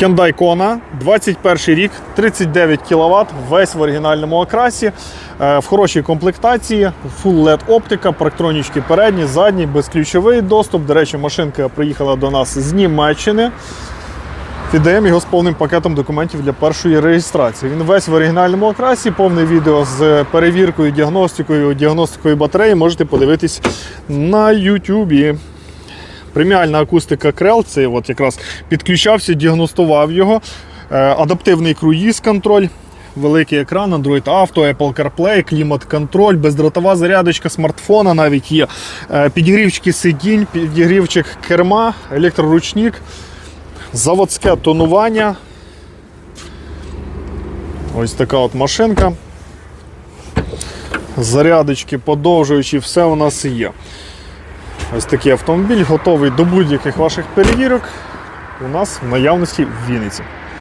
Hyundai Kona, 21 рік, 39 кВт, весь в оригінальному окрасі, е, в хорошій комплектації, Full LED оптика, парктронічки передні, задні, безключовий доступ. До речі, машинка приїхала до нас з Німеччини. Віддаємо його з повним пакетом документів для першої реєстрації. Він весь в оригінальному окрасі, повне відео з перевіркою, діагностикою, діагностикою батареї можете подивитись на YouTube. Преміальна акустика Крел, це от якраз підключався, діагностував його. Е, Адаптивний круїз контроль, великий екран, Android Auto, Apple CarPlay, клімат-контроль, бездротова зарядочка смартфона навіть є. Е, Підігрівчики сидінь, підігрівчик керма, електроручник, заводське тонування. Ось така от машинка. Зарядочки, подовжуючі, все у нас є. Ось такий автомобіль готовий до будь-яких ваших перевірок. У нас в наявності в Вінниці.